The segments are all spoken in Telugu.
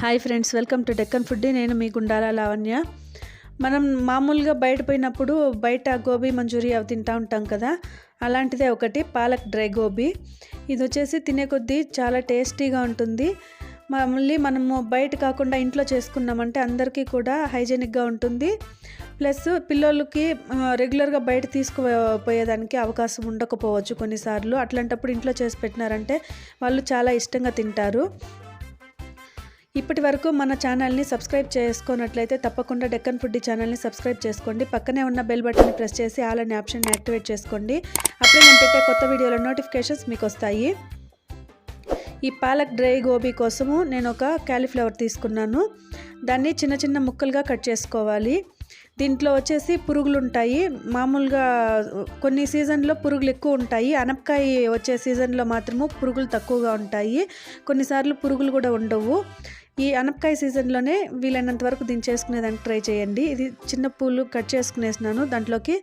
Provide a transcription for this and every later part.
Hi friends welcome to Deccan food నేను మీ గుండాల లావణ్య. మనం మామూలుగా బయట పోయినప్పుడు బయట గోబీ మంచూరియా అవి తింటూ ఉంటాం కదా అలాంటిదే ఒకటి పాలక్ డ్రై గోబీ. ఇది వచ్చేసి తినే కొద్దీ చాలా టేస్టీగా ఉంటుంది. మళ్ళీ మనము బయట కాకుండా ఇంట్లో చేసుకున్నామంటే అందరికీ కూడా హైజెనిక్గా ఉంటుంది. ప్లస్ పిల్లలకి రెగ్యులర్గా బయట తీసుకుపోయేదానికి అవకాశం ఉండకపోవచ్చు కొన్నిసార్లు. అట్లాంటప్పుడు ఇంట్లో చేసి పెట్టినారంటే వాళ్ళు చాలా ఇష్టంగా తింటారు. ఇప్పటి వరకు మన ఛానల్ని సబ్స్క్రైబ్ చేసుకున్నట్లయితే తప్పకుండా డెక్కన్ ఫుడ్ ఛానల్ని సబ్స్క్రైబ్ చేసుకోండి. పక్కనే ఉన్న బెల్ బటన్ని ప్రెస్ చేసి ఆల్ అనే ఆప్షన్ని యాక్టివేట్ చేసుకోండి. అప్పుడే నేను పెట్టే కొత్త వీడియోల నోటిఫికేషన్స్ మీకు వస్తాయి ఈ పాలక్ డ్రై గోబీ కోసము నేను ఒక క్యాలీఫ్లవర్ తీసుకున్నాను. దాన్ని చిన్న చిన్న ముక్కలుగా కట్ చేసుకోవాలి. దీంట్లో వచ్చేసి పురుగులు ఉంటాయి. మామూలుగా కొన్ని సీజన్లో పురుగులు ఎక్కువ ఉంటాయి. అనపకాయ వచ్చే సీజన్లో మాత్రము పురుగులు తక్కువగా ఉంటాయి. కొన్నిసార్లు పురుగులు కూడా ఉండవు. ఈ అనపకాయ సీజన్లోనే వీలైనంత వరకు దించేసుకునేదానికి ట్రై చేయండి. ఇది చిన్న పూలు కట్ చేసుకునేసినాను. దాంట్లోకి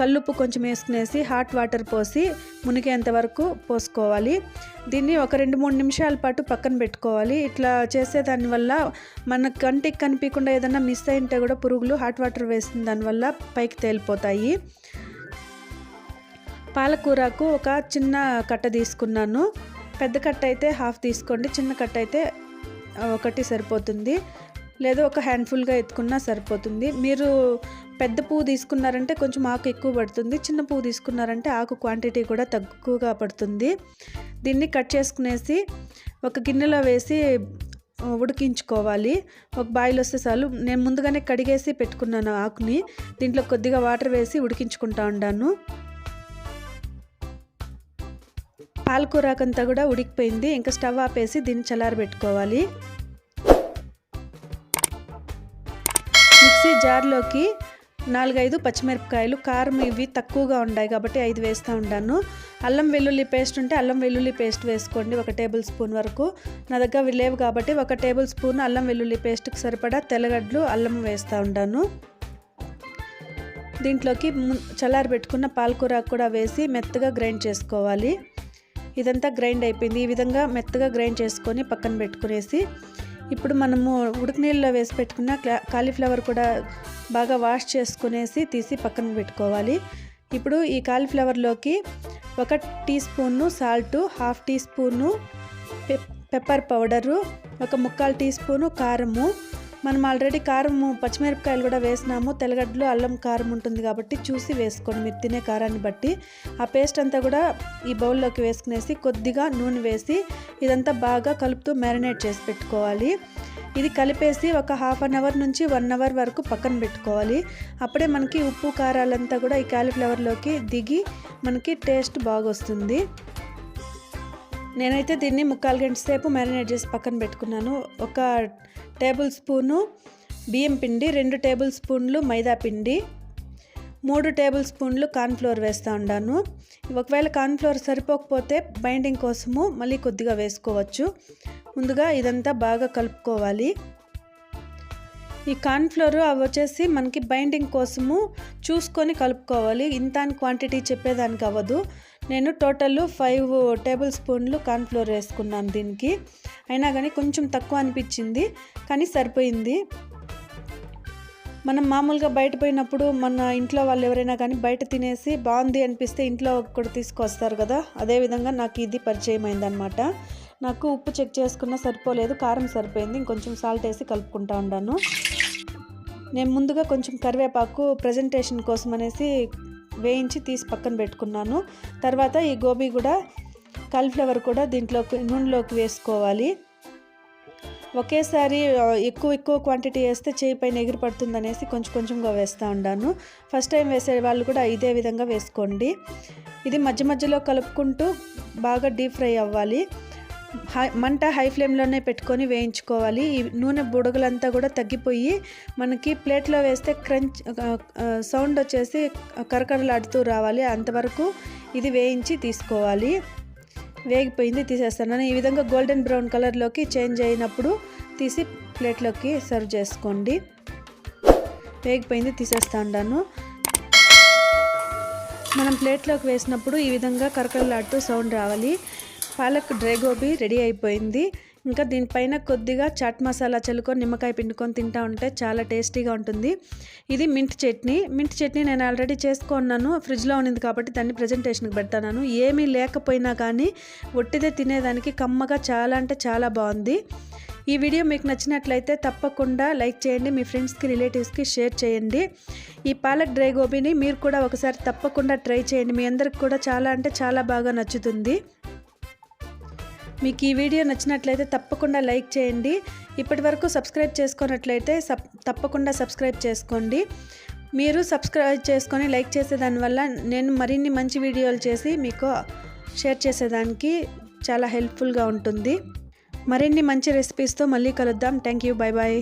కల్లుప్పు కొంచెం వేసుకునేసి హాట్ వాటర్ పోసి మునిగేంత వరకు పోసుకోవాలి. దీన్ని ఒక రెండు మూడు నిమిషాల పాటు పక్కన పెట్టుకోవాలి. ఇట్లా చేసే దానివల్ల మన కంటికి కనిపించకుండా ఏదైనా మిస్ అయింటే కూడా పురుగులు హాట్ వాటర్ వేసిన దానివల్ల పైకి తేలిపోతాయి. పాలకూరకు ఒక చిన్న కట్ట తీసుకున్నాను. పెద్ద కట్ట అయితే హాఫ్ తీసుకోండి. చిన్న కట్ట అయితే ఒకటి సరిపోతుంది. లేదా ఒక హ్యాండ్ఫుల్గా ఎత్తుకున్నా సరిపోతుంది. మీరు పెద్ద పువ్వు తీసుకున్నారంటే కొంచెం ఆకు ఎక్కువ పడుతుంది. చిన్న పువ్వు తీసుకున్నారంటే ఆకు క్వాంటిటీ కూడా తక్కువగా పడుతుంది. దీన్ని కట్ చేసుకునేసి ఒక గిన్నెలో వేసి ఉడికించుకోవాలి. ఒక బాయిల్ వస్తే చాలు. నేను ముందుగానే కడిగేసి పెట్టుకున్నాను ఆకుని. దీంట్లో కొద్దిగా వాటర్ వేసి ఉడికించుకుంటా ఉన్నాను పాలకూరాకంతా కూడా ఉడికిపోయింది. ఇంకా స్టవ్ ఆపేసి దీన్ని చల్లారబెట్టుకోవాలి మిక్సీ జార్లోకి నాలుగైదు పచ్చిమిరపకాయలు కారం ఇవి తక్కువగా ఉన్నాయి కాబట్టి ఐదు వేస్తూ ఉన్నాను అల్లం వెల్లుల్లి పేస్ట్ ఉంటే అల్లం వెల్లుల్లి పేస్ట్ వేసుకోండి ఒక టేబుల్ స్పూన్ వరకు. నా దగ్గర లేవు కాబట్టి ఒక టేబుల్ స్పూన్ అల్లం వెల్లుల్లి పేస్ట్కి సరిపడా తెల్లగడ్డలు అల్లం వేస్తూ ఉన్నాను దీంట్లోకి చల్లారబెట్టుకున్న పాలకూర కూడా వేసి మెత్తగా గ్రైండ్ చేసుకోవాలి. ఇదంతా గ్రైండ్ అయిపోయింది. ఈ విధంగా మెత్తగా గ్రైండ్ చేసుకొని పక్కన పెట్టుకునేసి ఇప్పుడు మనము ఉడికి నీళ్ళలో వేసి పెట్టుకున్న కాలీఫ్లవర్ కూడా బాగా వాష్ చేసుకునేసి తీసి పక్కన పెట్టుకోవాలి. ఇప్పుడు ఈ కాలీఫ్లవర్లోకి ఒక tea spoon salt half tea spoon pepper powder ఒక ముక్కాలు టీ స్పూను కారము మనం ఆల్రెడీ కారం పచ్చిమిరపకాయలు కూడా వేసినాము. తెల్లగడ్డలు అల్లం కారం ఉంటుంది కాబట్టి చూసి వేసుకోండి. మీరు తినే కారాన్ని బట్టి ఆ పేస్ట్ అంతా కూడా ఈ బౌల్లోకి వేసుకునేసి కొద్దిగా నూనె వేసి ఇదంతా బాగా కలుపుతూ మ్యారినేట్ చేసి పెట్టుకోవాలి. ఇది కలిపేసి ఒక హాఫ్ అన్ అవర్ నుంచి వన్ అవర్ వరకు పక్కన పెట్టుకోవాలి. అప్పుడే మనకి ఉప్పు కారాలంతా కూడా ఈ క్యాలిఫ్లవర్లోకి దిగి మనకి టేస్ట్ బాగొస్తుంది. నేనైతే దీన్ని ముక్కాలు గంట సేపు మ్యారినేట్ చేసి పక్కన పెట్టుకున్నాను. ఒక టేబుల్ స్పూను బియ్యం పిండి రెండు టేబుల్ స్పూన్లు మైదా పిండి మూడు టేబుల్ స్పూన్లు కార్న్ఫ్లోర్ వేస్తూ ఉన్నాను ఒకవేళ కార్న్ఫ్లోర్ సరిపోకపోతే బైండింగ్ కోసము మళ్ళీ కొద్దిగా వేసుకోవచ్చు. ముందుగా ఇదంతా బాగా కలుపుకోవాలి. ఈ కార్న్ఫ్లోర్ అవి వచ్చేసి మనకి బైండింగ్ కోసము చూసుకొని కలుపుకోవాలి. ఇంత అని క్వాంటిటీ చెప్పేదానికి అవ్వదు. నేను టోటల్ ఫైవ్ టేబుల్ స్పూన్లు కార్న్ఫ్లోర్ వేసుకున్నాను దీనికి. అయినా కానీ కొంచెం తక్కువ అనిపించింది కానీ సరిపోయింది. మనం మామూలుగా బయట పోయినప్పుడు మన ఇంట్లో వాళ్ళు ఎవరైనా కానీ బయట తినేసి బాగుంది అనిపిస్తే ఇంట్లో కూడా తీసుకొస్తారు కదా అదేవిధంగా నాకు ఇది పరిచయం అయిందనమాట నాకు ఉప్పు చెక్ చేసుకున్నా సరిపోలేదు కారం సరిపోయింది ఇంకొంచెం సాల్ట్ వేసి కలుపుకుంటా ఉన్నాను నేను ముందుగా కొంచెం కరివేపాకు ప్రజెంటేషన్ కోసం అనేసి వేయించి తీసి పక్కన పెట్టుకున్నాను. తర్వాత ఈ గోబీ కూడా కాలీఫ్లవర్ కూడా దీంట్లోకి నూనెలోకి వేసుకోవాలి. ఒకేసారి ఎక్కువ ఎక్కువ క్వాంటిటీ వేస్తే చేయి పైన ఎగిరి పడుతుంది అనేసి కొంచెం కొంచెంగా వేస్తూ ఉన్నాను ఫస్ట్ టైం వేసే వాళ్ళు కూడా ఇదే విధంగా వేసుకోండి. ఇది మధ్య మధ్యలో కలుపుకుంటూ బాగా డీప్ ఫ్రై అవ్వాలి. హై మంట హై ఫ్లేమ్లోనే పెట్టుకొని వేయించుకోవాలి. ఈ నూనె బుడగలంతా కూడా తగ్గిపోయి మనకి ప్లేట్లో వేస్తే క్రంచ్ సౌండ్ వచ్చేసి కరకరలాడుతూ రావాలి. అంతవరకు ఇది వేయించి తీసుకోవాలి. వేగిపోయింది తీసేస్తాను ఈ విధంగా గోల్డెన్ బ్రౌన్ కలర్లోకి చేంజ్ అయినప్పుడు తీసి ప్లేట్లోకి సర్వ్ చేసుకోండి. వేగిపోయింది తీసేస్తా ఉన్నాను మనం ప్లేట్లోకి వేసినప్పుడు ఈ విధంగా కరకరలాడుతూ సౌండ్ రావాలి. పాలక్ డ్రై గోబీ రెడీ అయిపోయింది. ఇంకా దీనిపైన కొద్దిగా చాట్ మసాలా చల్లుకొని నిమ్మకాయ పిండుకొని తింటా ఉంటే చాలా టేస్టీగా ఉంటుంది. ఇది మింట్ చట్నీ. మింట్ చట్నీ నేను ఆల్రెడీ చేసుకున్నాను. ఫ్రిడ్జ్లో ఉన్నింది కాబట్టి దాన్ని ప్రజెంటేషన్కి పెడతాను. ఏమీ లేకపోయినా కానీ ఒట్టిదే తినేదానికి కమ్మగా చాలా అంటే చాలా బాగుంది. ఈ వీడియో మీకు నచ్చినట్లయితే తప్పకుండా లైక్ చేయండి మీ ఫ్రెండ్స్కి రిలేటివ్స్కి షేర్ చేయండి. ఈ పాలక్ డ్రై గోబీని మీరు కూడా ఒకసారి తప్పకుండా ట్రై చేయండి. మీ అందరికి కూడా చాలా అంటే చాలా బాగా నచ్చుతుంది. మీకు ఈ వీడియో నచ్చినట్లయితే తప్పకుండా లైక్ చేయండి. ఇప్పటి వరకు సబ్స్క్రైబ్ చేసుకున్నట్లయితే సబ్ తప్పకుండా సబ్స్క్రైబ్ చేసుకోండి. మీరు సబ్స్క్రైబ్ చేసుకొని లైక్ చేసేదానివల్ల నేను మరిన్ని మంచి వీడియోలు చేసి మీకు షేర్ చేసేదానికి చాలా హెల్ప్ఫుల్గా ఉంటుంది. మరిన్ని మంచి రెసిపీస్తో మళ్ళీ కలుద్దాం. Thank you bye bye